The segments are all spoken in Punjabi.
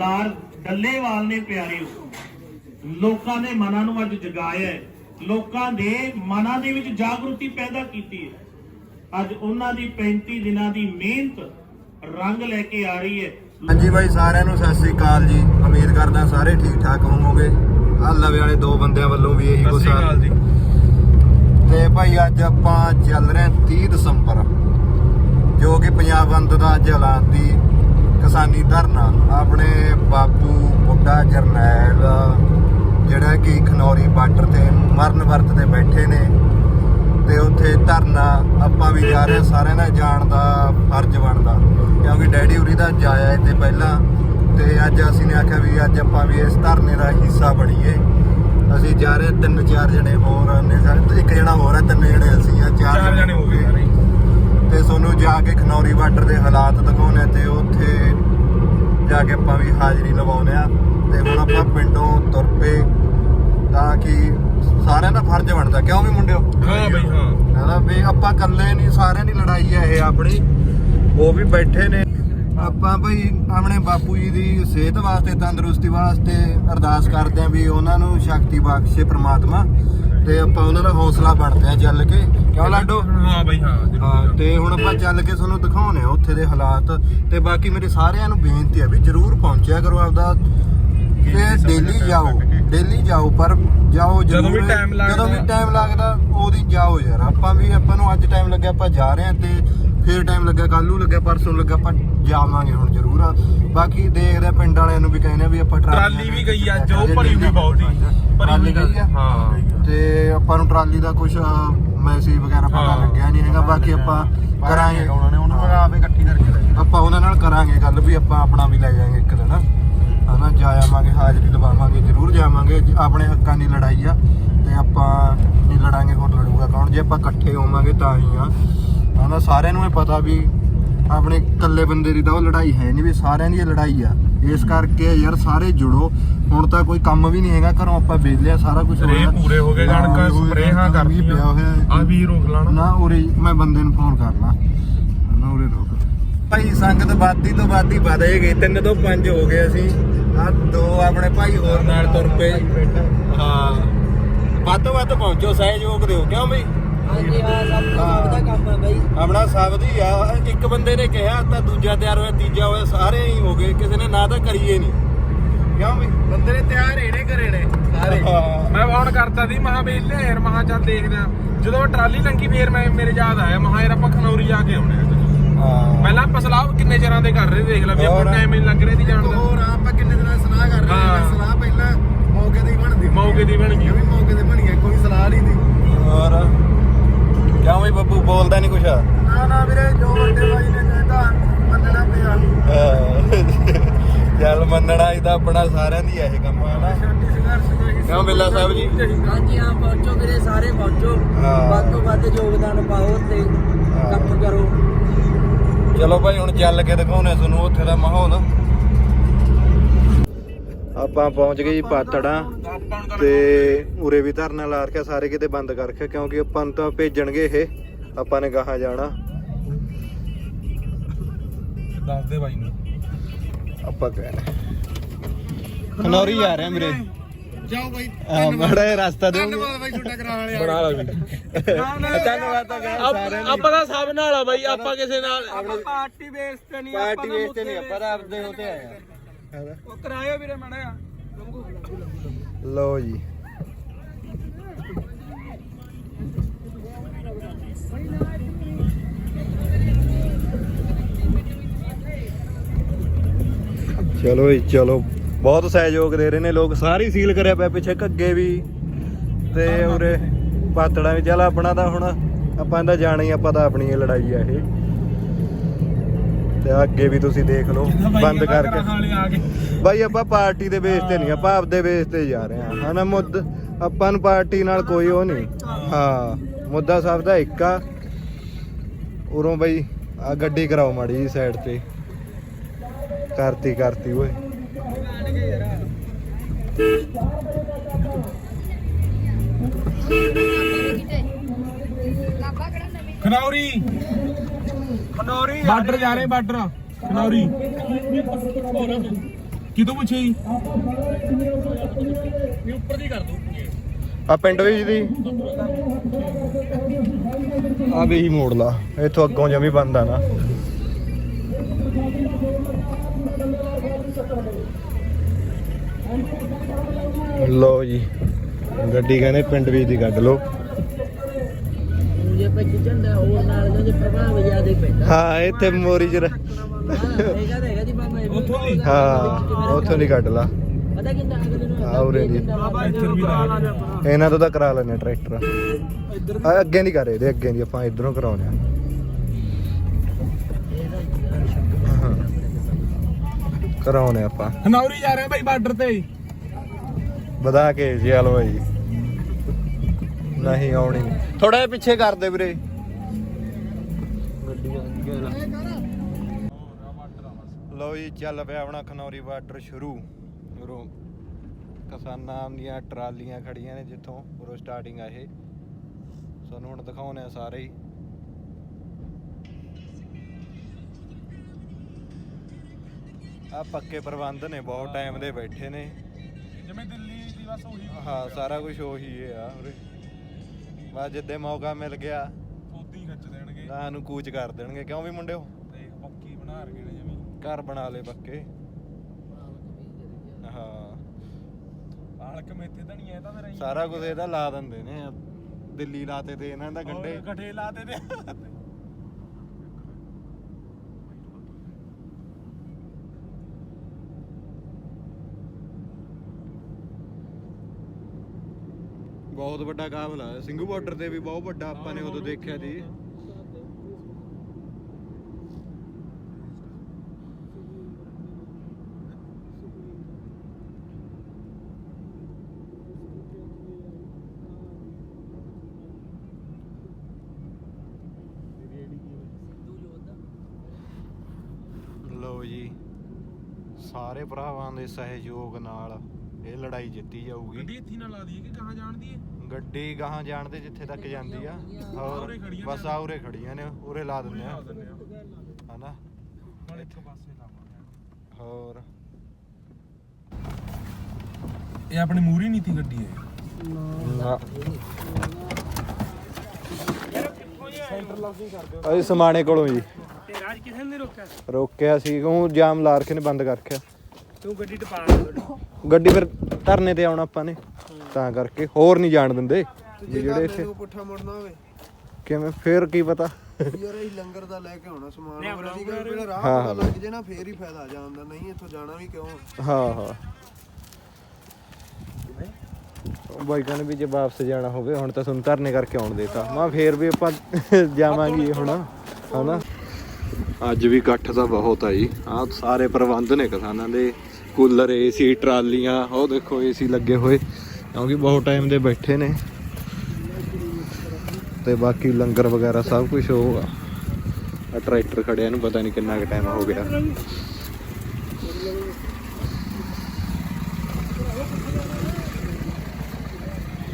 ਸਰਦਾਰ ਡੱਲੇਵਾਲ ਨੇ ਪਿਆਰਿਓ ਲੋਕਾਂ ਦੇ ਮਨਾਂ ਨੂੰ ਅੱਜ ਜਗਾਇਆ ਹੈ। ਲੋਕਾਂ ਦੇ ਮਨਾਂ ਦੇ ਵਿੱਚ ਜਾਗਰੂਕਤੀ ਪੈਦਾ ਕੀਤੀ ਹੈ। ਅੱਜ ਉਹਨਾਂ ਦੀ 35 ਦਿਨਾਂ ਦੀ ਮਿਹਨਤ ਰੰਗ ਲੈ ਕੇ ਆ ਰਹੀ ਹੈ। ਹਾਂਜੀ ਬਾਈ ਸਾਰਿਆਂ ਨੂੰ ਸਤਿ ਸ੍ਰੀ ਅਕਾਲ ਜੀ। ਉਮੀਦ ਕਰਦਾ ਸਾਰੇ ਠੀਕ ਠਾਕ ਹੋਵੋਗੇ। ਆਹ ਲਵੇ ਵਾਲੇ ਦੋ ਬੰਦਿਆਂ ਵੱਲੋਂ ਵੀ ਇਹੀ ਕੁਛ ਆ ਜੀ। ਤੇ ਭਾਈ ਅੱਜ ਆਪਾਂ ਚੱਲ ਰਹੇ ਹਾਂ 30 ਦਸੰਬਰ ਜੋ ਕਿ ਪੰਜਾਬ ਬੰਦ ਦਾ ਅੱਜ ਕਿਸਾਨੀ ਧਰਨਾ ਆਪਣੇ ਬਾਪੂ ਬੁੱਢਾ ਜਰਨੈਲ ਜਿਹੜਾ ਕਿ ਖਨੌਰੀ ਬਾਰਡਰ ਤੇ ਮਰਨ ਵਰਤ ਤੇ ਬੈਠੇ ਨੇ ਤੇ ਉੱਥੇ ਧਰਨਾ ਆਪਾਂ ਵੀ ਜਾ ਰਹੇ ਸਾਰਿਆਂ ਨੇ ਜਾਣ ਦਾ ਫਰਜ਼ ਬਣਦਾ। ਕਿਉਂਕਿ ਡੈਡੀ ਉਰੀ ਦਾ ਜਾਇਆ ਤੇ ਪਹਿਲਾਂ ਤੇ ਅੱਜ ਅਸੀਂ ਨੇ ਆਖਿਆ ਵੀ ਅੱਜ ਆਪਾਂ ਵੀ ਇਸ ਧਰਨੇ ਦਾ ਹਿੱਸਾ ਬਣੀਏ। ਅਸੀਂ ਜਾ ਰਹੇ ਤਿੰਨ ਚਾਰ ਜਣੇ ਹੋਰ ਨੇ ਇੱਕ ਜਣਾ ਹੋਰ ਹੈ ਤਿੰਨ ਜਣੇ ਅਸੀਂ ਆ ਚਾਰ ਜਣੇ। ਹੋ ਗਏ ਤੇ ਤੁਹਾਨੂੰ ਜਾ ਕੇ ਖਨੌਰੀ ਬਾਰਡਰ ਦੇ ਹਾਲਾਤ ਦਿਖਾਉਣੇ ਤੇ ਉੱਥੇ ਜਾ ਕੇ ਆਪਾਂ ਵੀ ਹਾਜ਼ਰੀ ਲਵਾਉਨੇ ਆ। ਤੇ ਹੁਣ ਆਪਾਂ ਪਿੰਡੋਂ ਤੁਰ ਪਏ ਤਾਂ ਕਿ ਸਾਰਿਆਂ ਦਾ ਫਰਜ਼ ਬਣਦਾ। ਕਿਉਂ ਵੀ ਮੁੰਡਿਓ? ਹਾਂ ਬਈ ਹਾਂ। ਹਨਾ ਵੀ ਆਪਾਂ ਇਕੱਲੇ ਨਹੀਂ ਸਾਰਿਆਂ ਦੀ ਲੜਾਈ ਹੈ ਇਹ ਆਪਣੀ। ਉਹ ਵੀ ਬੈਠੇ ਨੇ। ਆਪਾਂ ਭਈ ਆਪਣੇ ਬਾਪੂ ਜੀ ਦੀ ਸਿਹਤ ਵਾਸਤੇ ਤੰਦਰੁਸਤੀ ਵਾਸਤੇ ਅਰਦਾਸ ਕਰਦੇ ਆਂ ਵੀ ਉਹਨਾਂ ਨੂੰ ਸ਼ਕਤੀ ਬਖਸ਼ੇ ਪ੍ਰਮਾਤਮਾ। ਤੇ ਆਪਾਂ ਉਹਨਾਂ ਦਾ ਹੌਸਲਾ ਬਣਦੇ ਆ ਚੱਲ ਕੇ। ਕਿਉਂ ਲਾਡੋ? ਹਾਂ ਬਈ ਹਾਂ ਜ਼ਰੂਰ। ਤੇ ਹੁਣ ਆਪਾਂ ਚੱਲ ਕੇ ਤੁਹਾਨੂੰ ਦਿਖਾਉਣੇ ਆ ਉੱਥੇ ਦੇ ਹਾਲਾਤ। ਤੇ ਬਾਕੀ ਮੇਰੇ ਸਾਰਿਆਂ ਨੂੰ ਬੇਨਤੀ ਹੈ ਵੀ ਜਰੂਰ ਪਹੁੰਚਿਆ ਕਰੋ ਆਪਦਾ। ਤੇ ਡੇਲੀ ਜਾਓ ਡੇਲੀ ਜਾਓ ਪਰ ਜਾਓ ਜਦੋਂ ਜ਼ਰੂਰ। ਵੀ time ਲੱਗਦਾ। ਜਦੋਂ ਵੀ ਟਾਈਮ ਲੱਗਦਾ ਉਹਦੀ ਜਾਓ ਯਾਰ। ਆਪਾਂ ਵੀ ਆਪਾਂ ਨੂੰ ਅੱਜ ਟਾਈਮ ਲੱਗਿਆ ਆਪਾਂ ਜਾ ਰਹੇ ਹਾਂ ਤੇ ਫਿਰ ਟਾਈਮ ਲੱਗਿਆ ਕੱਲ ਨੂੰ ਲੱਗਿਆ ਪਰਸੋਂ ਲੱਗਿਆ ਆਪਾਂ ਜਾਵਾਂਗੇ ਹੁਣ ਜ਼ਰੂਰ। ਆ ਬਾਕੀ ਦੇਖਦੇ ਆ ਪਿੰਡ ਵਾਲਿਆਂ ਨੂੰ ਵੀ ਕਹਿੰਦੇ ਆ ਵੀ ਆਪਾਂ ਟਰਾਲੀ ਵੀ ਗਈ ਅੱਜ, ਉਹ ਭਰੀ ਹੋਈ ਬਹੁਤ ਹੀ। ਭਰੀ ਗਈ ਆ। ਹਾਂ। ਤੇ ਆਪਾਂ ਨੂੰ ਟਰਾਲੀ ਦਾ ਕੁਝ ਮੈਸੇਜ ਵਗੈਰਾ ਪਤਾ। ਲੱਗਿਆ ਨਹੀਂ ਹੈਗਾ। ਬਾਕੀ ਆਪਾਂ ਕਰਾਂਗੇ। ਉਹਨਾਂ ਨੇ ਉਹਨੂੰ ਆਪੇ ਇਕੱਠੀ ਕਰਕੇ ਆਪਾਂ ਉਹਨਾਂ ਨਾਲ ਕਰਾਂਗੇ ਗੱਲ ਵੀ ਆਪਾਂ ਆਪਣਾ ਵੀ ਲੈ ਜਾਾਂਗੇ ਇੱਕ ਦਿਨ। ਹਨਾ ਜਾ ਆਵਾਂਗੇ ਹਾਜ਼ਰੀ ਲਵਾਵਾਂਗੇ ਜ਼ਰੂਰ ਜਾਵਾਂਗੇ। ਜ- ਆਪਣੇ ਹੱਕਾਂ ਦੀ ਲੜਾਈ ਆ। ਤੇ ਆਪਾਂ ਨਹੀਂ ਲੜਾਂਗੇ ਹੋਰ ਲੜੂਗਾ ਕੌਣ? ਜੇ ਆਪਾਂ ਇਕੱਠੇ ਹੋਵਾਂਗੇ ਤਾਂ ਹੀ ਆ। ਹਨਾ ਸਾਰਿਆਂ ਨੂੰ ਇਹ ਪਤਾ ਵੀ ਆਪਣੇ ਇਕੱਲੇ ਬੰਦੇ ਦੀ ਤਾਂ ਉਹ ਲੜਾਈ ਹੈ ਨਹੀਂ ਵੀ ਸਾਰਿਆਂ ਦੀ ਇਹ ਲੜਾਈ ਆ। ਇਸ ਕਰਕੇ ਯਾਰ ਸਾਰੇ ਜੁੜੋ। ਹੁਣ ਤਾਂ ਕੋਈ ਕੰਮ ਵੀ ਨਹੀਂ ਹੈਗਾ ਘਰੋਂ ਆਪਾਂ ਵਿਹਲੇ ਆ ਸਾਰਾ ਕੁਝ ਰੇ ਪੂਰੇ ਹੋ ਗਏ ਕਣਕਾਂ ਸਪਰੇਹਾਂ ਪਿਆ ਕਰਤੀਆਂ। ਹੋਇਆ ਆ ਵੀ ਰੋਕ ਲਾਣਾ ਨਾ ਉਰੇ ਮੈਂ ਬੰਦੇ ਨੂੰ ਫੋਨ ਕਰਨਾ। ਨਾ ਉਰੇ ਰੋਕ। ਭਾਈ ਸੰਗਤ ਬਾਦੀ ਤੋਂ ਬਾਦੀ ਵਧੇ ਗਈ ਤਿੰਨ ਤੋਂ ਪੰਜ ਹੋ ਗਏ ਅਸੀਂ। ਆ ਦੋ ਆਪਣੇ ਭਾਈ ਹੋਰ ਨਾਲ ਤੁਰ ਪਏ। ਹਾਂ। ਵੱਧ ਤੋਂ ਵੱਧ ਪਹੁੰਚੋ ਸਹਿਯੋਗ ਦਿਓ। ਕਿਉਂ ਬਈ? ਹਾਂਜੀ ਹਾਂ ਸਭ ਤੋਂ ਸਭ ਦਾ ਕੰਮ ਹੈ ਬਾਈ। ਆਪਣਾ ਸਭ ਦੀ ਆ। ਇੱਕ ਬੰਦੇ ਨੇ ਕਿਹਾ ਤਾਂ ਦੂਜਾ ਤਿਆਰ ਹੋਇਆ ਤੀਜਾ ਹੋਇਆ ਸਾਰੇ ਹੀ ਹੋ ਗਏ। ਕਿਸੇ ਨੇ ਨਾ ਤਾਂ ਕਰੀਏ ਨਹੀਂ ਕਿਉਂ ਬਈ ਬੰਦੇ ਨੇ ਤਿਆਰ ਇਹਨੇ ਕਰੇ ਨੇ ਸਾਰੇ। ਮੈਂ ਫੋਨ ਕਰਤਾ ਸੀ ਮਹਾ ਵੀ ਲੈ ਯਾਰ ਮਹਾ ਚੱਲ ਦੇਖਦੇ ਆ ਜਦੋਂ ਟਰਾਲੀ ਲੰਗੀ ਫੇਰ ਮੈਂ ਮੇਰੇ ਯਾਦ ਆਇਆ। ਮਹਾ ਯਾਰ ਆਪਾਂ ਖਨੌਰੀ ਜਾ ਕੇ ਆਉਣੇ ਆ ਹਾਂ। ਪਹਿਲਾਂ ਆਪਾਂ ਸਲਾਹ ਕਿੰਨੇ ਚਿਰਾਂ ਦੇ ਕਰ ਰਹੇ ਦੇਖ ਲੈ ਵੀ ਆਪਾਂ ਹੋਰ। ਟਾਈਮ ਹੀ ਨੀ ਲੱਗ ਰਿਹਾ ਸੀ ਜਾਣ ਦਾ। ਹੋਰ ਆਪਾਂ ਕਿੰਨੇ ਦਿਨਾਂ ਦੀ ਸਲਾਹ ਕਰ ਰਹੇ ਹਾਂ। ਸਲਾਹ ਪਹਿਲਾਂ ਮੌਕੇ ਦੀ ਬਣਦੀ ਮੌਕੇ ਦੀ ਬਣ ਗਈ। ਵੀ ਮੌਕੇ ਤੇ ਬਣੀ ਹੈ ਕੋਈ ਸਲਾਹ ਨਹੀਂ ਦੀ। ਹੋਰ। ਕਿਉਂ ਵੀ ਬੱਬੂ? ਬੋਲਦਾ ਨਹੀਂ ਕੁਛ। ਨਾ ਨਾ ਵੀਰੇ ਜੋ ਵੱਡੇ ਬਾਈ ਨੇ ਕਹਿੰਦਾ ਮੰਨਣਾ ਪਿਆ। ਚੱਲ ਮੰਨਣਾ ਇਹ ਤਾਂ ਆਪਣਾ ਸਾਰਿਆਂ ਦੀ ਇਹ ਕੰਮ ਹੈ ਨਾ ਸ਼ਾਂਤੀ ਸੰਘਰਸ਼ ਦਾ ਹਿੱਸਾ ਕਿਉਂ ਬਿੱਲਾ ਸਾਹਿਬ ਜੀ? ਹਾਂਜੀ ਹਾਂ ਪਹੁੰਚੋ ਵੀਰੇ ਸਾਰੇ ਪਹੁੰਚੋ। ਹਾਂ। ਵੱਧ ਤੋਂ ਵੱਧ ਯੋਗਦਾਨ ਪਾਓ ਤੇ। ਕੰਮ ਕਰੋ। ਚਲੋ ਭਾਈ ਹੁਣ ਚੱਲ ਕੇ ਦਿਖਾਉਣੇ ਤੁਹਾਨੂੰ ਉੱਥੇ ਦਾ ਮਾਹੌਲ। ਆਪਾਂ ਪਹੁੰਚ ਗਏ ਜੀ ਪਾਤੜਾਂ ਤੇ ਉਰੇ ਵੀ ਧਰਨਾ ਲਾ ਰੱਖਿਆ ਸਾਰੇ ਕਿਤੇ ਬੰਦ ਕਰ ਰੱਖਿਆ ਕਿਉਂਕਿ ਆਪਾਂ ਨੂੰ ਤਾਂ ਭੇਜਣਗੇ ਇਹ ਆਪਾਂ ਨੇ ਗਾਹਾਂ ਜਾਣਾ। ਦੱਸ ਦੇ ਬਾਈ ਨੂੰ। ਆਪਾਂ ਕਹਿਣਾ। ਖਨੌਰੀ ਜਾ ਰਹੇ ਆ ਵੀਰੇ ਜਾਓ ਬਾਈ ਆ ਮੜਾ ਇਹ ਰਸਤਾ ਦਿਓ। ਬਾਈ ਛੋਟਾ ਕਰਾਉਣ ਵਾਲੇ ਬਣਾ ਲਾ ਵੀ। ਧੰਨਵਾਦ। ਤਾਂ ਸਾਰਿਆਂ ਦੀ ਆਪਾਂ ਦਾ ਸਭ ਨਾਲ ਆ ਬਾਈ ਆਪਾਂ ਕਿਸੇ ਨਾਲ। ਪਾਰਟੀ ਬੇਸ ਤੇ ਨਹੀਂ ਪਾਰਟੀ ਵੇਚ ਤੇ ਨਹੀਂ ਆਪਾਂ ਤਾਂ ਆਪਦੇ ਹੋਤੇ ਆਏ ਆ। ਉਹ ਕਰਾਇਓ ਵੀਰੇ ਮੜਿਆ ਲਓ ਜੀ। ਚਲੋ ਜੀ ਚਲੋ। ਬਹੁਤ ਸਹਿਯੋਗ ਦੇ ਰਹੇ ਨੇ ਲੋਕ। ਸਾਰੇ ਸੀਲ ਕਰਿਆ ਪਿਆ ਪਿੱਛੇ ਘੱਗੇ ਵੀ। ਤੇ ਉਰੇ ਪਾਤੜਾ ਵੀ। ਚੱਲ ਆਪਣਾ ਤਾਂ ਹੁਣ ਆਪਾਂ ਇਹਦਾ ਜਾਣਾ ਹੀ ਆਪਾਂ ਤਾਂ ਆਪਣੀ ਲੜਾਈ ਆ ਇਹ। ਤੇ ਅੱਗੇ ਵੀ ਤੁਸੀਂ ਦੇਖ ਲਓ ਬੰਦ ਕਰਕੇ। ਬਾਈ ਆਪਾਂ ਪਾਰਟੀ ਦੇ ਬੇਸ ਤੇ ਨਹੀਂ ਆਪਾਂ ਆਪਦੇ ਬੇਸ ਤੇ ਜਾ ਰਹੇ ਹਾਂ ਹਨਾ ਮੁੱਦ ਆਪਾਂ ਨੂੰ ਪਾਰਟੀ ਨਾਲ ਕੋਈ ਉਹ ਨਹੀਂ। ਹਾਂ ਮੁੱਦਾ ਸਭ ਦਾ ਇੱਕ ਆ। ਉਰੋਂ ਬਾਈ ਆ ਗੱਡੀ ਕਰਾਓ ਮਾੜੀ ਜੀ ਸਾਈਡ ਤੇ। ਕਰਤੀ ਕਰਤੀ ਓਏ। ਖਨੌਰੀ। ਖਨੌਰੀ ਬਾਰਡਰ ਜਾ ਰਹੇ ਬਾਰਡਰ। ਖਨੌਰੀ। ਕਿਤੋਂ ਪੁੱਛੇ ਜੀ? ਆ ਪਿੰਡ ਵਿੱਚ ਦੀ। ਆ ਵੀ ਹੀ ਮੋੜ ਲਾ। ਇੱਥੋਂ ਅੱਗੋਂ ਜਮੀ ਬੰਦ ਆ ਨਾ। ਲੋ ਜੀ। ਗੱਡੀ ਕਹਿੰਦੇ ਪਿੰਡ ਵਿੱਚ ਦੀ ਕੱਢ ਲੋ ਹੋਰ ਨਾਲ ਪ੍ਰਭਾਵ ਜ਼ਿਆਦੇ ਪੈਂਦਾ। ਹਾਂ ਇੱਥੇ ਮੋਰੀ ਚ ਰ- ਹੈਗਾ ਤਾਂ ਹੈਗਾ ਜੀ ਮਾਮਾ ਇਹ ਵੀ ਉੱਥੋਂ ਦੀ? ਹਾਂ ਉੱਥੋਂ ਦੀ ਕੱਢ ਲਾ। ਪਤਾ ਕਿੰਨਾ ਅਗਲੇ ਨੂੰ ਆ ਉਰੇ ਦੀ। ਇੱਧਰ ਵੀ ਲਾ ਇਹਨਾਂ ਤੋਂ ਤਾਂ ਕਰਾ ਲੈਣੇ ਟਰੈਕਟਰ। ਆ ਅੱਗੇ ਨਹੀਂ ਕਰੇ ਇਹਦੇ ਅੱਗੇ ਦੀ ਆਪਾਂ ਇਧਰੋਂ ਕਰਾਉਣੇ ਆ। ਕਰਾਉਣੇ ਆਪਾਂ। ਖਨੌਰੀ ਜਾ ਰਹੇ ਆ ਭਾਈ ਬਾਰਡਰ ਤੇ। ਵਧਾ ਕੇ ਜੀ ਹਲੋ ਭਾਈ ਨਹੀਂ ਆਉਣੀ ਥੋੜਾ ਜਿਹਾ ਪਿੱਛੇ ਕਰ ਦੇ ਵੀਰੇ। ਲਓ ਜੀ ਚੱਲ ਪਿਆ ਆਪਣਾ ਖਨੌਰੀ ਬਾਰਡਰ ਸ਼ੁਰੂ। ਉਰੋਂ ਕਿਸਾਨਾਂ ਦੀਆਂ ਟਰਾਲੀਆਂ ਖੜੀਆਂ ਨੇ ਜਿੱਥੋਂ ਉਰੋਂ ਸਟਾਰਟਿੰਗ ਆ ਇਹ। ਤੁਹਾਨੂੰ ਹੁਣ ਦਿਖਾਉਣੇ ਆ ਸਾਰੇ ਹੀ। ਆ ਪੱਕੇ ਪ੍ਰਬੰਧ ਨੇ ਬਹੁਤ ਟਾਈਮ ਦੇ ਬੈਠੇ ਨੇ। ਜਿਵੇਂ ਦਿੱਲੀ ਦੀ ਬਸ ਉਹੀ। ਹਾਂ ਸਾਰਾ ਕੁਝ ਉਹੀ ਹੈ ਆ ਉਰੇ ਬਸ ਜਿੱਦੇ ਮੌਕਾ ਮਿਲ ਗਿਆ ਉਦੀ ਖਿੱਚ ਦੇਣਗੇ। ਤਾਂ ਨੂੰ ਕੂਚ ਕਰ ਦੇਣਗੇ। ਕਿਉਂ ਵੀ ਮੁੰਡਿਓ? ਦੇਖ ਪੱਕੀ ਬਣਾ ਰਗੇ ਨੇ ਜਮੀ ਘਰ ਬਣਾ ਲਏ ਪੱਕੇ। ਹਾਂ। ਪਾਲਕ ਮੇਥੇ ਧਣੀਆਂ ਇਹ ਤਾਂ ਫਿਰ ਐਂ ਹੀ ਸਾਰਾ ਕੁਝ ਇਹਦਾ ਲਾ ਦਿੰਦੇ ਨੇ। ਦਿੱਲੀ ਲਾਤੇ ਤੇ ਇਹਨਾਂ ਦਾ ਹੋਰ ਗੰਡੇ। ਇਕੱਠੇ ਲਾਤੇ ਤੇ। ਬਹੁਤ ਵੱਡਾ ਕਾਫਲਾ ਸਿੰਘੂ ਬਾਰਡਰ ਤੇ ਵੀ ਬਹੁਤ ਵੱਡਾ ਆਪਾਂ ਨੇ ਉਦੋਂ ਦੇਖਿਆ ਸੀ। ਲਓ ਜੀ, ਸਾਰੇ ਭਰਾਵਾਂ ਦੇ ਸਹਿਯੋਗ ਨਾਲ ਇਹ ਲੜਾਈ ਜਿੱਤੀ ਜਾਊਗੀ। ਗੱਡੀ ਇੱਥੇ ਨਾ ਲਾ ਦਈਏ ਕਿ ਕਹਾਂ ਜਾਣਦੀ ਹੈ ਗੱਡੀ ਗਾਹਾਂ ਜਾਣਦੇ ਜਿੱਥੇ ਤੱਕ ਜਾਂਦੀ ਆ। ਹੋਰ ਉਰੇ ਖੜੀਆਂ ਬਸ। ਆ ਉਰੇ ਖੜੀਆਂ ਨੇ ਉਰੇ ਲਾ ਦਿੰਦੇ ਆ। ਹਨਾ? ਨਾਲ ਇੱਕ ਪਾਸੇ ਲਾਵਾਂਗੇ। ਹੋਰ। ਇਹ ਆਪਣੀ ਮੂਰੀ ਨਹੀਂ ਥੀ ਗੱਡੀ ਹੈ ਅਸੀਂ ਸਮਾਣੇ ਕੋਲੋਂ ਜੀ। ਤੇ ਰਾਜ ਕਿਸੇ ਨੇ ਰੋਕਿਆ? ਰੋਕਿਆ ਸੀ ਉਹ ਜਾਮ ਲਾ ਰੱਖੇ ਨੇ ਬੰਦ ਕਰ ਰੱਖਿਆ। ਤੂੰ ਗੱਡੀ ਟਪਾ ਗੱਡੀ ਫਿਰ ਧਰਨੇ ਤੇ ਆਉਣਾ ਆਪਾਂ ਨੇ। ਤਾਂ ਕਰਕੇ ਹੋਰ ਨਹੀਂ ਜਾਣ ਦਿੰਦੇ। ਵੀ ਜਿਹੜੇ ਇੱਥੇ ਪੁੱਠਾ ਮੁੜਨਾ ਹੋਵੇ। ਕਿਵੇਂ ਫੇਰ ਕੀ ਪਤਾ? ਯਾਰ ਇਹ ਲੰਗਰ ਦਾ ਲੈ ਕੇ ਆਉਣਾ ਸਮਾਨ। ਹੋਰ ਅਸੀਂ ਕਿਹਾ ਜਿਹੜਾ ਰਾਹ ਪਤਾ। ਲੱਗ ਜੇ ਨਾ ਫੇਰ ਹੀ ਫਾਇਦਾ ਜਾਂਦਾ ਨਹੀਂ ਇੱਥੋਂ ਜਾਣਾ ਵੀ ਕਿਉਂ ਹਾਂ ਹਾਂ। ਉਹ ਬਾਈ ਕਹਿੰਦੇ ਵੀ ਜੇ ਵਾਪਸ ਜਾਣਾ ਹੋਵੇ ਹੁਣ ਤਾਂ ਤੁਹਾਨੂੰ ਧਰਨੇ ਕਰਕੇ ਆਉਣ ਦੇਤਾ। ਮੈਂ ਫੇਰ ਵੀ ਆਪਾਂ ਜਾਵਾਂਗੇ ਹੁਣ ਹਨਾ? ਅੱਜ ਵੀ ਇਕੱਠ ਤਾਂ ਬਹੁਤ ਆ ਜੀ। ਆ ਸਾਰੇ ਪ੍ਰਬੰਧ ਨੇ ਕਿਸਾਨਾਂ ਦੇ। ਕੂਲਰ, ਏਸੀ, ਟਰਾਲੀਆਂ, ਉਹ ਦੇਖੋ ਏਸੀ ਲੱਗੇ ਹੋਏ, ਕਿਉਂਕਿ ਬਹੁਤ ਟਾਈਮ ਦੇ ਬੈਠੇ ਨੇ। ਤੇ ਬਾਕੀ ਲੰਗਰ ਵਗੈਰਾ ਸਭ ਕੁਝ ਹੋਊਗਾ। ਆ ਟਰੈਕਟਰ ਖੜਿਆ ਨੂੰ ਪਤਾ ਨਹੀਂ ਕਿੰਨਾ ਕੁ ਟਾਈਮ ਹੋ ਗਿਆ।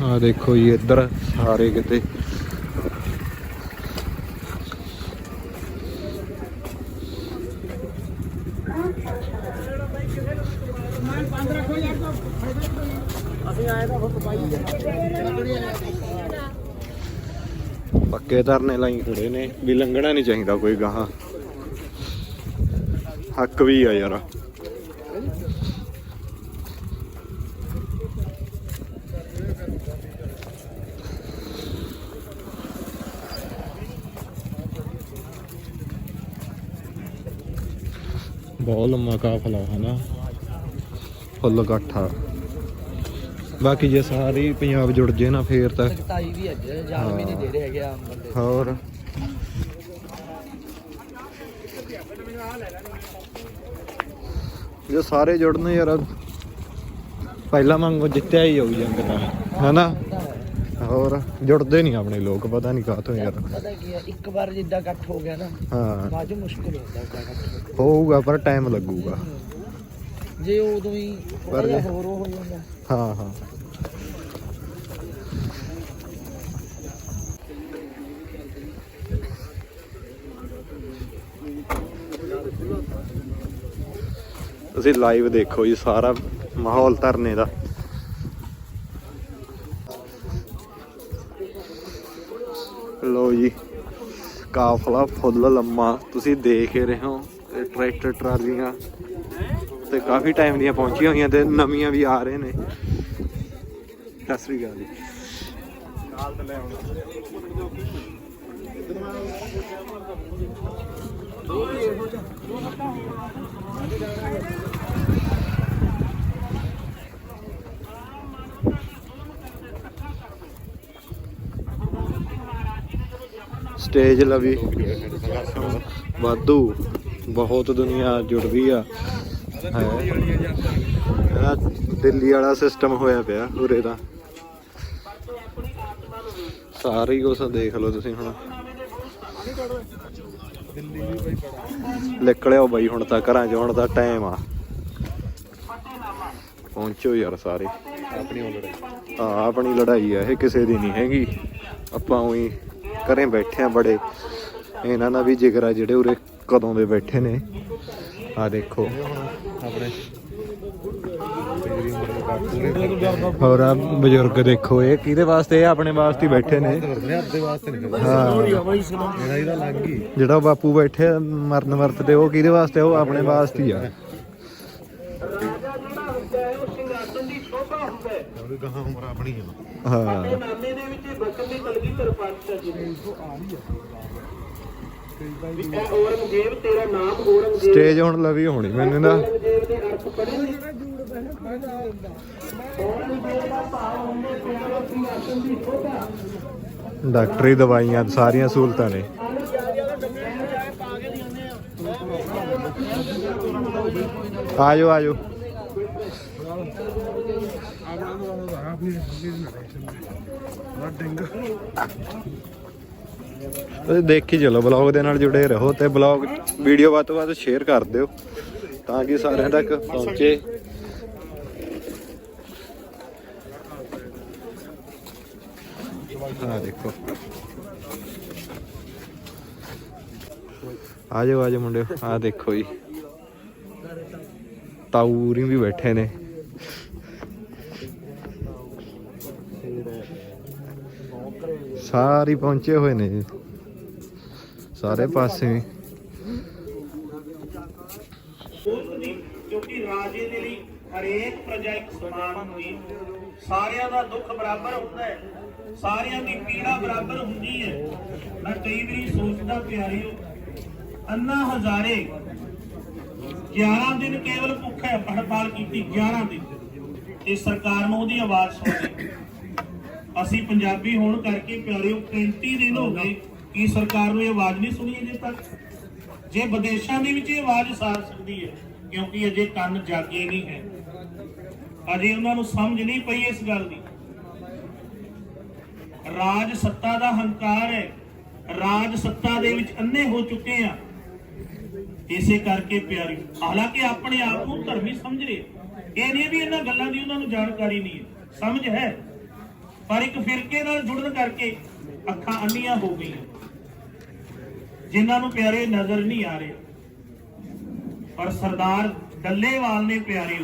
ਆ ਦੇਖੋ ਜੀ, ਇੱਧਰ ਸਾਰੇ ਕਿਤੇ ਪੱਕੇ ਧਰਨੇ ਲਾਈ ਖੜੇ ਨੇ ਵੀ ਲੰਘਣਾ ਨਹੀਂ ਚਾਹੀਦਾ ਕੋਈ ਗਾਹਾਂ। ਹੱਕ ਵੀ ਆ ਯਾਰ। ਬਹੁਤ ਲੰਮਾ ਕਾਫਲਾ ਹੈ ਨਾ। ਫੁੱਲ ਇਕੱਠਾ। ਬਾਕੀ ਜੇ ਸਾਰੀ ਪੰਜਾਬ ਜੁੜ ਜੇ ਨਾ ਫੇਰ ਤਾਂ ਸਖਤਾਈ ਵੀ ਅੱਜ ਜਾਨ ਵੀ ਨਹੀਂ ਦੇ ਰਹੇ ਹੈਗੇ ਆਮ ਬੰਦੇ। ਹੋਰ? ਜੇ ਸਾਰੇ ਜੁੜਨ ਯਾਰ ਪਹਿਲਾਂ ਵਾਂਗੂ ਜਿੱਤਿਆ ਹੀ ਹੋਊ ਜੰਗ ਦਾ ਹਨਾ? ਹੋਰ ਜੁੜਦੇ ਨਹੀਂ ਆਪਣੇ ਲੋਕ ਪਤਾ ਨਹੀਂ ਕਾਹਤੋਂ ਯਾਰ। ਪਤਾ ਕੀ ਹੈ ਇੱਕ ਵਾਰ ਜਿੱਦਾਂ ਇਕੱਠ ਹੋ ਗਿਆ ਨਾ ਹਾਂ। ਬਾਅਦ ਮੁਸ਼ਕਿਲ ਹੁੰਦਾ ਹੋਊਗਾ ਪਰ ਟਾਈਮ ਲੱਗੂਗਾ। ਜੇ ਉਦੋਂ ਹੀ ਹੋਰ ਹੋ ਜਾਂਦਾ। ਹਾਂ ਹਾਂ। ਤੁਸੀਂ ਲਾਈਵ ਦੇਖੋ ਜੀ ਸਾਰਾ ਮਾਹੌਲ ਧਰਨੇ ਦਾ। ਲੋ ਜੀ ਕਾਫਲਾ ਫੁੱਲ ਲੰਮਾ। ਤੁਸੀਂ ਦੇਖ ਰਹੇ ਹੋ ਟਰੈਕਟਰ ਟਰਾਲੀਆਂ। ਤੇ ਕਾਫੀ ਟਾਈਮ ਦੀਆਂ ਪਹੁੰਚੀਆਂ ਹੋਈਆਂ ਤੇ ਨਵੀਆਂ ਵੀ ਆ ਰਹੇ ਨੇ। ਸਤਿ ਸ੍ਰੀ ਅਕਾਲ ਜੀ। ਸਟੇਜ ਲਵੀ। ਵਾਧੂ। ਬਹੁਤ ਦੁਨੀਆ ਜੁੜ ਗਈ ਆ। ਇਹਦਾ ਦਿੱਲੀ ਵਾਲਾ ਸਿਸਟਮ ਹੋਇਆ ਪਿਆ ਉਰੇ ਦਾ। ਸਾਰੀ ਕੁਛ ਦੇਖ ਲਓ ਤੁਸੀਂ ਹੁਣ। ਨਿਕਲਿਓ ਬਾਈ ਹੁਣ ਤਾਂ ਘਰਾਂ 'ਚ ਦਾ ਟਾਈਮ ਆ। ਪਹੁੰਚੋ ਯਾਰ ਸਾਰੇ। ਆਪਣੀ ਲੜਾਈ ਹਾਂ, ਆਪਣੀ ਲੜਾਈ ਆ, ਇਹ ਕਿਸੇ ਦੀ ਨਹੀਂ ਹੈਗੀ। ਆਪਾਂ ਉਹੀ ਘਰੇ ਬੈਠੇ ਆ ਬੜੇ। ਇਹਨਾਂ ਦਾ ਵੀ ਜਿਗਰ ਆ ਜਿਹੜੇ ਉਰੇ ਕਦੋਂ ਦੇ ਬੈਠੇ ਨੇ। ਆ ਦੇਖੋ। ਆਪਣੇ ਹੋਰ ਆ ਬਜ਼ੁਰਗ ਦੇਖੋ, ਇਹ ਕਿਹਦੇ ਵਾਸਤੇ? ਇਹ ਆਪਣੇ ਵਾਸਤੇ ਹੀ ਬੈਠੇ ਨੇ। ਹਾਂ। ਜਿਹੜਾ ਬਾਪੂ ਬੈਠੇ ਆ, ਮਰਨ ਵਰਤਦੇ ਉਹ ਕਿਹਦੇ ਵਾਸਤੇ? ਉਹ ਆਪਣੇ ਵਾਸਤੇ ਹੀ ਆ। ਹਾਂ। ਵੀ ਇਹ ਔਰੰਗਜ਼ੇਬ ਤੇਰਾ ਨਾਮ ਔਰੰਗਜ਼ੇਬ ਸਟੇਜ ਹੁਣ ਲਵੀ ਹੋਣੀ ਮੈਨੂੰ ਨਾ। ਔਰੰਗਜ਼ੇਬ ਦੇ ਅਰਥ ਪੜ੍ਹੇ ਔਰੰਗਜ਼ੇਬ ਦਾ ਭਾਵ ਹੁੰਦੇ ਪਿਆਰੋ ਸਿੰਘਾਸਨ ਦੀ ਸ਼ੋਭਾ ਡਾਕਟਰੀ ਦਵਾਈਆਂ ਸਾਰੀਆਂ ਸਹੂਲਤਾਂ ਨੇ ਆਜੋ ਆਜੋ ਤੁਸੀਂ ਦੇਖੀ ਚਲੋ ਬਲੌਗ ਦੇ ਨਾਲ ਜੁੜੇ ਰਹੋ ਤੇ ਬਲੌਗ ਵੀਡੀਓ ਵੱਧ ਤੋਂ ਵੱਧ ਸ਼ੇਅਰ ਕਰ ਦਿਓ ਤਾਂ ਕਿ ਸਾਰਿਆਂ ਤੱਕ ਪਹੁੰਚੇ। ਆ ਦੇਖੋ। ਆ ਜਾਓ ਮੁੰਡੇ ਆ ਦੇਖੋ ਜੀ। ਤਾਊਰੀ ਵੀ ਬੈਠੇ ਨੇ। ਸਾਰੇ ਪਹੁੰਚੇ ਹੋਏ ਨੇ। ਸਾਰੇ ਪਾਸੇ। ਕਿਉਂਕਿ ਰਾਜੇ ਦੇ ਲਈ ਹਰੇਕ ਪ੍ਰਜਾ ਇੱਕ ਸਮਾਨ ਹੁੰਦੀ। ਸਾਰਿਆਂ ਦਾ ਦੁੱਖ ਬਰਾਬਰ ਹੁੰਦਾ ਹੈ। ਸਾਰਿਆਂ ਦੀ ਪੀੜਾ ਬਰਾਬਰ ਹੁੰਦੀ ਹੈ। ਮੈਂ ਕਈ ਵਾਰੀ ਸੋਚਦਾ ਪਿਆਰਿਓ ਅੰਨਾ ਹਜ਼ਾਰੇ 11 ਦਿਨ ਕੇਵਲ ਭੁੱਖਾ ਹੈ ਹੜਤਾਲ ਕੀਤੀ 11 ਦਿਨ। ਇਹ ਸਰਕਾਰ ਨੂੰ ਉਹਦੀ ਆਵਾਜ਼ ਸੁਣਦੀ ਅਸੀਂ ਪੰਜਾਬੀ ਹੋਣ ਕਰਕੇ ਪਿਆਰਿਓ 35 ਦਿਨ ਹੋ ਗਏ, ਕੀ ਸਰਕਾਰ ਨੂੰ ਇਹ ਆਵਾਜ਼ ਨਹੀਂ ਸੁਣੀ ਅਜੇ ਤੱਕ? ਜੇ ਵਿਦੇਸ਼ਾਂ ਦੇ ਵਿੱਚ ਇਹ ਆਵਾਜ਼ ਸਾਰ ਸਕਦੀ ਹੈ, ਕਿਉਂਕਿ ਅਜੇ ਕੰਨ ਜਾਗੇ ਨਹੀਂ ਹੈ। ਅਜੇ ਉਹਨਾਂ ਨੂੰ ਸਮਝ ਨਹੀਂ ਪਈ ਇਸ ਗੱਲ ਦੀ। ਰਾਜ ਸੱਤਾ ਦਾ ਹੰਕਾਰ ਹੈ, ਰਾਜ ਸੱਤਾ ਦੇ ਵਿੱਚ ਅੰਨੇ ਹੋ ਚੁੱਕੇ ਆ ਇਸੇ ਕਰਕੇ ਪਿਆਰੀ, ਹਾਲਾਂਕਿ ਆਪਣੇ ਆਪ ਨੂੰ ਧਰਮੀ ਸਮਝ ਰਹੇ ਇਹ ਨਹੀਂ ਵੀ ਇਹਨਾਂ ਗੱਲਾਂ ਦੀ ਉਹਨਾਂ ਨੂੰ ਜਾਣਕਾਰੀ ਨਹੀਂ ਹੈ। ਸਮਝ ਹੈ। ਪਰ ਇੱਕ ਫਿਰਕੇ ਨਾਲ ਜੁੜਨ ਕਰਕੇ ਅੱਖਾਂ ਅੰਨੀਆਂ ਹੋ ਗਈਆਂ। ਜਿਨ੍ਹਾਂ ਨੂੰ ਪਿਆਰੇ ਨਜ਼ਰ ਨਹੀਂ ਆ ਰਹੇ। ਪਰ ਸਰਦਾਰ ਡੱਲੇਵਾਲ ਨੇ ਪਿਆਰੇ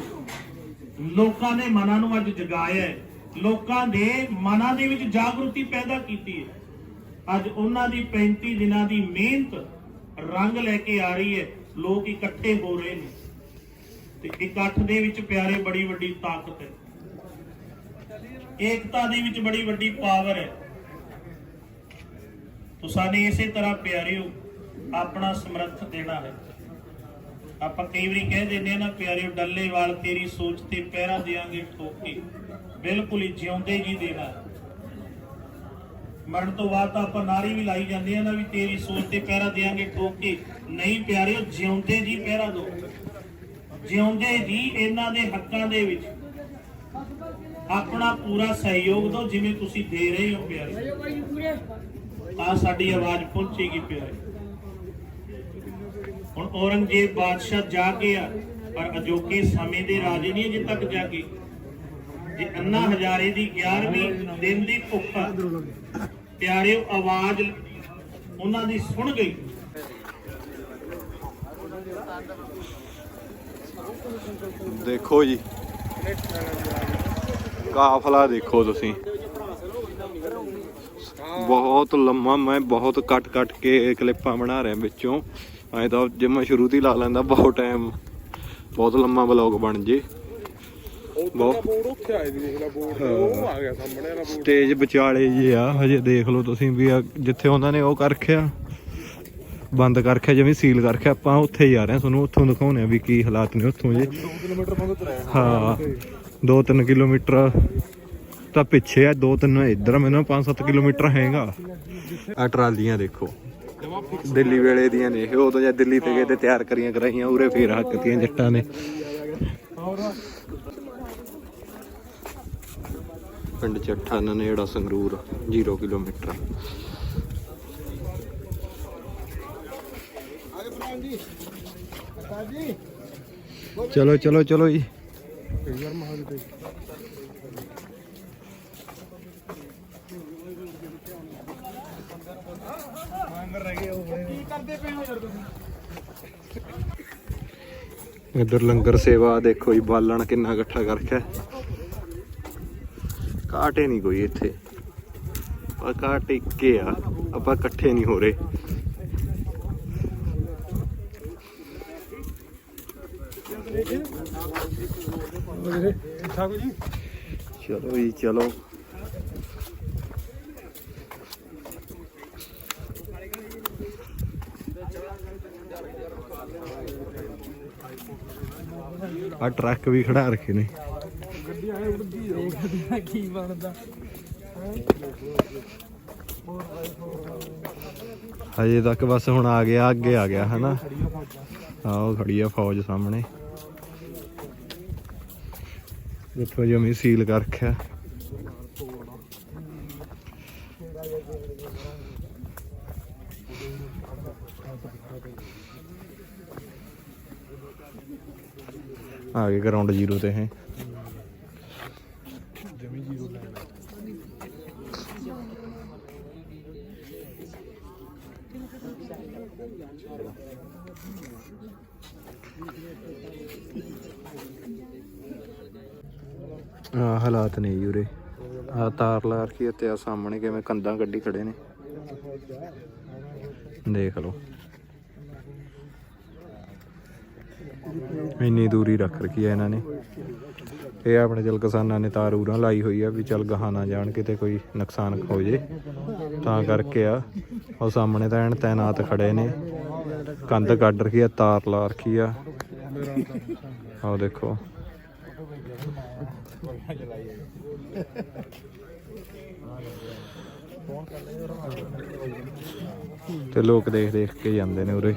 ਲੋਕਾਂ ਦੇ ਮਨਾਂ ਨੂੰ ਅੱਜ ਜਗਾਇਆ ਹੈ। ਲੋਕਾਂ ਦੇ ਮਨਾਂ ਦੇ ਵਿੱਚ ਜਾਗਰੂਕਤੀ ਪੈਦਾ ਕੀਤੀ ਹੈ। ਅੱਜ ਉਹਨਾਂ ਦੀ 35 ਦਿਨਾਂ ਦੀ ਮਿਹਨਤ ਰੰਗ ਲੈ ਕੇ ਆ ਰਹੀ ਹੈ। ਲੋਕ ਇਕੱਠੇ ਹੋ ਰਹੇ ਨੇ। ਤੇ ਇਕੱਠ ਦੇ ਵਿੱਚ ਪਿਆਰੇ ਬੜੀ ਵੱਡੀ ਤਾਕਤ ਹੈ। ਏਕਤਾ ਦੇ ਵਿੱਚ ਬੜੀ ਵੱਡੀ ਪਾਵਰ ਹੈ। ਤੁਸਾਂ ਨੇ ਇਸੇ ਤਰ੍ਹਾਂ ਪਿਆਰਿਓ, ਆਪਣਾ ਸਮਰਥ ਦੇਣਾ ਹੈ। ਆਪਾਂ ਕਈ ਵਾਰੀ ਕਹਿ ਦਿੰਦੇ ਆ ਨਾ, ਪਿਆਰਿਓ ਡੱਲੇਵਾਲ ਤੇਰੀ ਸੋਚ ਤੇ ਪਹਿਰਾ ਦੇਾਂਗੇ ਠੋਕੇ। ਬਿਲਕੁਲ ਹੀ ਜਿਉਂਦੇ ਜੀ ਦੇਣਾ ਮਰਨ ਤੋਂ ਬਾਅਦ ਤਾਂ ਆਪਾਂ ਨਾਰੀ ਵੀ ਲਾਈ ਜਾਂਦੇ ਆ ਨਾ ਵੀ ਤੇਰੀ ਸੋਚ ਤੇ ਪਹਿਰਾ ਦੇਾਂਗੇ ਠੋਕੇ। ਨਹੀਂ ਪਿਆਰਿਓ, ਜਿਉਂਦੇ ਜੀ ਪਹਿਰਾ ਦੋ ਜਿਉਂਦੇ ਜੀ ਇਹਨਾਂ ਦੇ ਹੱਕਾਂ ਦੇ ਵਿੱਚ। ਆਪਣਾ ਪੂਰਾ ਸਹਿਯੋਗ ਦਿਓ ਜਿਵੇਂ ਤੁਸੀਂ ਦੇ ਰਹੇ ਹੋ ਪਿਆਰੇ। ਤਾਂ ਸਾਡੀ ਆਵਾਜ਼ ਪਹੁੰਚੇਗੀ ਪਿਆਰੇ। ਹੁਣ ਔਰੰਗਜ਼ੇਬ ਬਾਦਸ਼ਾਹ ਜਾ ਕੇ ਆ ਪਰ ਅਜੋਕੇ ਸਮੇਂ ਦੇ ਰਾਜੇ ਨਹੀਂ ਅਜੇ ਤੱਕ ਜਾ ਕੇ ਜੇ ਅੰਨਾ ਹਜ਼ਾਰੇ ਦੀ 11ਵੀਂ ਦਿਨ ਦੀ ਭੁੱਖ ਆ, ਪਿਆਰਿਓ ਆਵਾਜ਼ ਉਹਨਾਂ ਦੀ ਸੁਣ ਗਈ। ਦੇਖੋ ਜੀ। ਕਾਫਲਾ ਦੇਖੋ ਤੁਸੀਂ। ਬਹੁਤ ਲੰਮਾ ਮੈਂ ਬਹੁਤ ਕੱਟ ਕੱਟ ਕੇ ਕਲਿੱਪਾਂ ਬਣਾ ਰਿਹਾ ਵਿੱਚੋਂ। ਐ ਤਾਂ ਜੇ ਮੈਂ ਸ਼ੁਰੂ ਤੋਂ ਲਾ ਲੈਂਦਾ ਬਹੁਤ ਟਾਈਮ ਬਹੁਤ ਲੰਮਾ ਵਲੌਗ ਬਣ ਜੇ। ਸਟੇਜ ਵਿਚਾਲੇ ਜੇ ਆ ਹਜੇ ਦੇਖ ਲਓ ਤੁਸੀਂ ਵੀ ਜਿੱਥੇ ਉਹਨਾਂ ਨੇ ਉਹ ਕਰ ਰੱਖਿਆ ਬੰਦ ਕਰ ਰੱਖਿਆ ਜਿਵੇਂ ਸੀਲ ਕਰ ਰੱਖਿਆ ਆਪਾਂ ਉੱਥੇ ਹੀ ਆ ਰਹੇ ਹਾਂ। ਤੁਹਾਨੂੰ ਉੱਥੋਂ ਦਿਖਾਉਣੇ ਆ ਵੀ ਕੀ ਹਾਲਾਤ ਨੇ ਉੱਥੋਂ ਜੇ। 2 ਕਿਲੋਮੀਟਰ ਬੰਦ ਤੁਰਿਆ ਹਾਂ। 2-3 ਕਿਲੋਮੀਟਰ ਤਾਂ ਪਿੱਛੇ ਆ 2-3 ਇੱਧਰ ਮੈਨੂੰ 5-7 ਕਿਲੋਮੀਟਰ ਹੈਗਾ। ਆ ਟਰਾਲੀਆਂ ਦੇਖੋ। ਦਿੱਲੀ ਵੇਲੇ ਦੀਆਂ ਨੇ ਇਹ ਉਦੋਂ ਜਦ ਦਿੱਲੀ ਤੇ ਗਏ ਤੇ ਤਿਆਰ ਕਰੀਆਂ ਕਰਾਈਆਂ ਉਰੇ ਫੇਰ ਹੱਕਤੀਆਂ ਜੱਟਾਂ ਨੇ। ਪਿੰਡ ਚੱਠਾ ਨਨੇੜਾ ਸੰਗਰੂਰ 0 ਕਿਲੋਮੀਟਰ। ਚਲੋ ਚਲੋ ਚਲੋ ਜੀ। ਯਾਰ ਮਹਾਲੀ ਇੱਧਰ ਲੰਗਰ ਸੇਵਾ ਦੇਖੋ ਜੀ, ਬਾਲਣ ਕਿੰਨਾ ਇਕੱਠਾ ਕਰਕੇ। ਰੱਖਿਆ ਕਾਟੇ ਨਹੀਂ ਕੋਈ ਇੱਥੇ। ਪਰ ਕਾਟੇ ਇੱਕੇ ਆ, ਆਪਾਂ ਇਕੱਠੇ ਨਹੀਂ ਹੋ ਰਹੇ। ਠਾਕੁਰ ਜੀ? ਚਲੋ ਜੀ, ਚਲੋ। ਆ ਟਰੱਕ ਵੀ ਖੜਾ ਰੱਖੇ ਨੇ। ਕੀ ਬਣਦਾ ਹਜੇ ਤੱਕ ਬਸ ਹੁਣ ਆ ਗਿਆ, ਅੱਗੇ ਆ ਗਿਆ, ਹਨਾ? ਹਾਂ ਉਹ ਖੜੀ ਆ ਫੌਜ ਸਾਹਮਣੇ। ਜਿੱਥੋਂ ਜਮੀ ਸੀਲ ਕਰ ਰੱਖਿਆ। ਆ ਗਏ ਗਰਾਊਂਡ ਜ਼ੀਰੋ ਤੇ ਹੈ ਆ ਹਾਲਾਤ ਨੇ ਯੂਰੇ ਆ ਤਾਰ ਲਾ ਰੱਖੀ ਹੈ ਤੇ ਆ ਸਾਹਮਣੇ ਕਿਵੇਂ ਕੰਧਾਂ ਕੱਢੀ ਖੜੇ ਨੇ। ਦੇਖ ਲਓ। ਇੰਨੀ ਦੂਰੀ ਰੱਖ ਰੱਖੀ ਹੈ ਇਹਨਾਂ ਨੇ। ਇਹ ਆਪਣੇ ਚਲ ਕਿਸਾਨਾਂ ਨੇ ਤਾਰ ਉਰਾਂ ਲਾਈ ਹੋਈ ਆ ਵੀ ਚਲ ਗਾਹਾਂ ਨਾ ਜਾਣ, ਕਿਤੇ ਕੋਈ ਨੁਕਸਾਨ ਹੋ ਜੇ। ਤਾਂ ਕਰਕੇ ਆ, ਉਹ ਸਾਹਮਣੇ ਤਾਂ ਐਨ ਤੈਨਾਤ ਖੜੇ ਨੇ। ਕੰਧ ਕੱਢ ਰੱਖੀ ਆ, ਤਾਰ ਲਾ ਰੱਖੀ ਆ। ਆਹ ਦੇਖੋ। ਤੇ ਲੋਕ ਦੇਖ ਦੇਖ ਕੇ ਜਾਂਦੇ ਨੇ ਉਰੇ।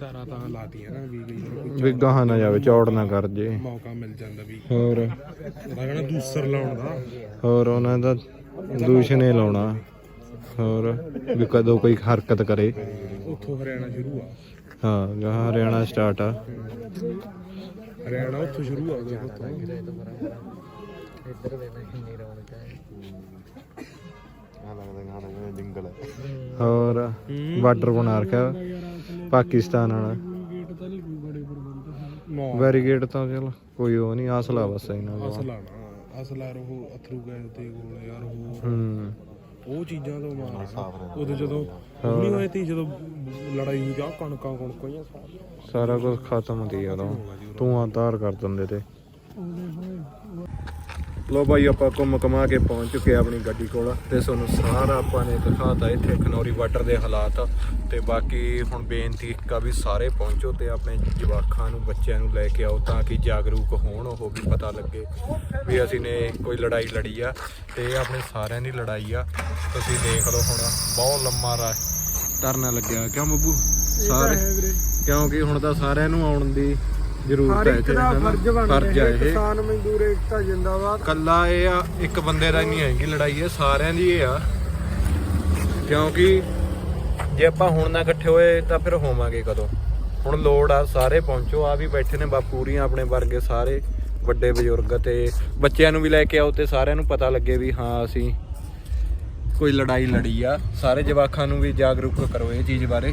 ਤਾਰਾ ਤਾਂ ਲਾਤੀਆਂ ਨਾ ਵੀ ਵੀ ਕੋਈ ਵੀ ਗਾਹਾਂ ਨਾ ਜਾਵੇ ਚੌੜ ਨਾ ਕਰ ਜੇ। ਮੌਕਾ ਮਿਲ ਜਾਂਦਾ ਵੀ। ਹੋਰ? ਲੱਗਣਾ ਦੂਸਰ ਲਾਉਣ ਦਾ। ਹੋਰ ਉਹਨਾਂ ਦਾ ਦੂਸ਼ਣੇ ਲਾਉਣਾ। ਹੋਰ ਵੀ ਕਦੋਂ ਕੋਈ ਹਰਕਤ ਕਰੇ। ਉੱਥੋਂ ਹਰਿਆਣਾ ਸ਼ੁਰੂ ਆ। ਹਾਂ ਗਾਹਾਂ ਹਰਿਆਣਾ ਸਟਾਰਟ ਆ। ਹਰਿਆਣਾ ਉੱਥੋਂ ਸ਼ੁਰੂ ਆ ਉਹਦੇ ਉੱਥੋਂ ਇੱਧਰ ਵੇਖ ਕਿੰਨੀ ਰੌਣਕ ਹੈ ਜੰਗਲ ਹੋਰ ਬਾਰਡਰ ਬਣਾ ਰੱਖਿਆ ਪਾਕਿਸਤਾਨ ਵਾਲਾ। ਬੈਰੀਗੇਡ ਤਾਂ ਚਲ ਕੋਈ ਉਹ ਨਹੀਂ ਆਸਲਾ ਬਸ ਇਹਨਾਂ ਦਾ ਅਸਲਾ ਨਾ ਅਸਲਾ ਉਹ ਅਥਰੂ ਗਏ ਤੇ ਕੋਲ ਯਾਰ ਹੂੰ। ਉਹ ਚੀਜ਼ਾਂ ਤੋਂ ਮਾਰ ਉਦੋਂ ਜਦੋਂ ਉਹ ਨਹੀਂ ਹੋਏ ਤੀ ਜਦੋਂ ਲੜਾਈ ਹੋਈ ਜਾਂ ਕਣਕਾਂ ਕਣਕਾਂ ਸਾਰੀਆਂ ਸਾਰਾ ਕੁਝ ਖਤਮ ਹੁੰਦੀ ਆ ਉਦੋਂ। ਧੂਆਂ ਧਾਰ ਕਰ ਦਿੰਦੇ ਤੇ। ਲੋ ਭਾਈ ਆਪਾਂ ਘੁੰਮ ਕਮਾ ਕੇ ਪਹੁੰਚ ਚੁੱਕੇ ਆ ਆਪਣੀ ਗੱਡੀ ਕੋਲ ਤੇ ਤੁਹਾਨੂੰ ਸਾਰਾ ਆਪਾਂ ਨੇ ਦਿਖਾਤਾ ਇੱਥੇ ਖਨੌਰੀ ਵਾਟਰ ਦੇ ਹਾਲਾਤ ਤੇ ਬਾਕੀ ਹੁਣ ਬੇਨਤੀ ਆ ਵੀ ਸਾਰੇ ਪਹੁੰਚੋ ਤੇ ਆਪਣੇ ਜਵਾਕਾਂ ਨੂੰ ਬੱਚਿਆਂ ਨੂੰ ਲੈ ਕੇ ਆਓ ਤਾਂ ਕਿ ਜਾਗਰੂਕ ਹੋਣ ਉਹ ਵੀ ਪਤਾ ਲੱਗੇ ਵੀ ਅਸੀਂ ਨੇ ਕੋਈ ਲੜਾਈ ਲੜੀ ਆ ਤੇ ਆਪਣੇ ਸਾਰਿਆਂ ਦੀ ਲੜਾਈ ਆ। ਤੁਸੀਂ ਦੇਖ ਲਓ ਹੁਣ ਬਹੁਤ ਲੰਮਾ ਰਾ ਧਰਨਾ ਲੱਗਿਆ ਕਿਉਂ ਬੱਬੂ? ਸਾਰੇ? ਕਿਉਂਕਿ ਹੁਣ ਤਾਂ ਸਾਰਿਆਂ ਨੂੰ ਆਉਣ ਦੀ ਜ਼ਰੂਰਤ ਹੈ ਹਨਾ? ਫਰਜ਼ ਆ ਇਹ ਕਿਸਾਨ ਮਜ਼ਦੂਰ ਏਕਤਾ ਜਿੰਦਾਬਾਦ। ਕੱਲਾ ਇਹ ਆ ਇੱਕ ਬੰਦੇ ਦਾ ਨਹੀਂ ਹੈਗੀ ਲੜਾਈ ਇਹ ਸਾਰਿਆਂ ਦੀ ਇਹ ਆ। ਕਿਉਂਕਿ ਜੇ ਆਪਾਂ ਹੁਣ ਨਾ ਇਕੱਠੇ ਹੋਏ ਤਾਂ ਫਿਰ ਹੋਵਾਂਗੇ ਕਦੋਂ? ਹੁਣ ਲੋੜ ਆ ਸਾਰੇ ਪਹੁੰਚੋ ਆ ਵੀ ਬੈਠੇ ਨੇ ਬਾਪੂਰੀਆਂ ਆਪਣੇ ਵਰਗੇ ਸਾਰੇ ਵੱਡੇ ਬਜ਼ੁਰਗ ਤੇ ਬੱਚਿਆਂ ਨੂੰ ਵੀ ਲੈ ਕੇ ਆਓ ਤੇ ਸਾਰਿਆਂ ਨੂੰ ਪਤਾ ਲੱਗੇ ਵੀ ਹਾਂ ਅਸੀਂ ਕੋਈ ਲੜਾਈ ਲੜੀ ਆ। ਸਾਰੇ ਜਵਾਕਾਂ ਨੂੰ ਵੀ ਜਾਗਰੂਕ ਕਰੋ ਇਹ ਚੀਜ਼ ਬਾਰੇ।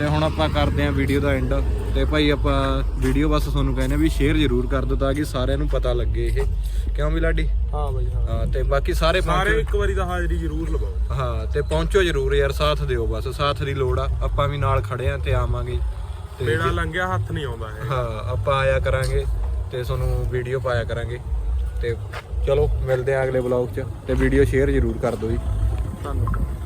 ਤੇ ਹੁਣ ਆਪਾਂ ਕਰਦੇ ਆਂ ਵੀਡੀਓ ਦਾ ਐਂਡ ਤੇ ਭਾਈ ਆਪਾਂ ਵੀਡੀਓ ਬਸ ਤੁਹਾਨੂੰ ਕਹਿੰਦੇ ਵੀ ਸ਼ੇਅਰ ਜ਼ਰੂਰ ਕਰ ਦਿਓ ਤਾਂ ਕਿ ਸਾਰਿਆਂ ਨੂੰ ਪਤਾ ਲੱਗੇ ਇਹ। ਕਿਉਂ ਵੀ ਲਾਡੀ? ਹਾਂ ਬਾਈ ਹਾਂ। ਹਾਂ ਤੇ ਬਾਕੀ ਸਾਰੇ ਸਾਰੇ ਪਹੁੰਚੋ। ਇੱਕ ਵਾਰੀ ਤਾਂ ਹਾਜ਼ਰੀ ਜ਼ਰੂਰ ਲਵਾਓ। ਹਾਂ ਤੇ ਪਹੁੰਚੋ ਜ਼ਰੂਰ ਯਾਰ ਸਾਥ ਦਿਓ ਬਸ ਸਾਥ ਦੀ ਲੋੜ ਆ। ਆਪਾਂ ਵੀ ਨਾਲ ਖੜੇ ਆਂ ਤੇ ਆਵਾਂਗੇ। ਤੇ ਲੰਘਿਆ ਹੱਥ ਨਹੀਂ ਆਉਂਦਾ ਹੈ ਹਾਂ ਆਪਾਂ ਆਇਆ ਕਰਾਂਗੇ ਤੇ ਤੁਹਾਨੂੰ ਵੀਡੀਓ ਪਾਇਆ ਕਰਾਂਗੇ। ਤੇ ਚਲੋ ਮਿਲਦੇ ਆਂ ਅਗਲੇ ਵਲੌਗ 'ਚ ਤੇ ਵੀਡੀਓ ਸ਼ੇਅਰ ਜ਼ਰੂਰ ਕਰ ਦਿਓ ਜੀ। ਧੰਨਵਾਦ।